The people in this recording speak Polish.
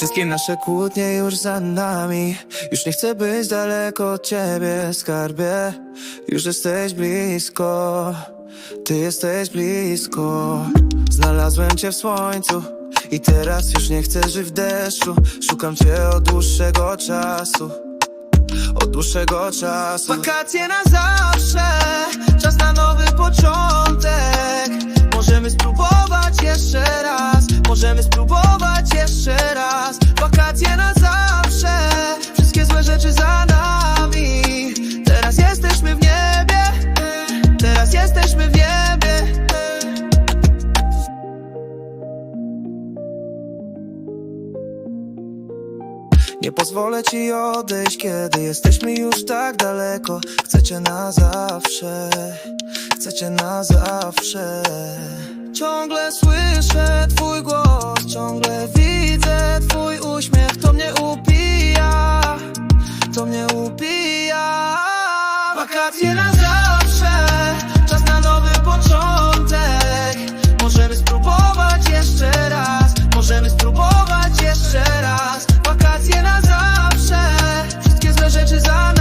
Wszystkie nasze kłótnie już za nami. Już nie chcę być daleko od ciebie, skarbie. Już jesteś blisko. Ty jesteś blisko. Znalazłem cię w słońcu I teraz już nie chcę żyć w deszczu. Szukam cię od dłuższego czasu. Od dłuższego czasu. Wakacje na zawsze Czas na nowy początek. Możemy spróbować jeszcze raz. Możemy spróbować jesteśmy w niebie. Nie pozwolę ci odejść, kiedy jesteśmy już tak daleko. Chcę cię na zawsze, chcę cię na zawsze. Ciągle słyszę twój głos, ciągle widzę twój uśmiech To mnie upija, to mnie upija. Wakacje na sana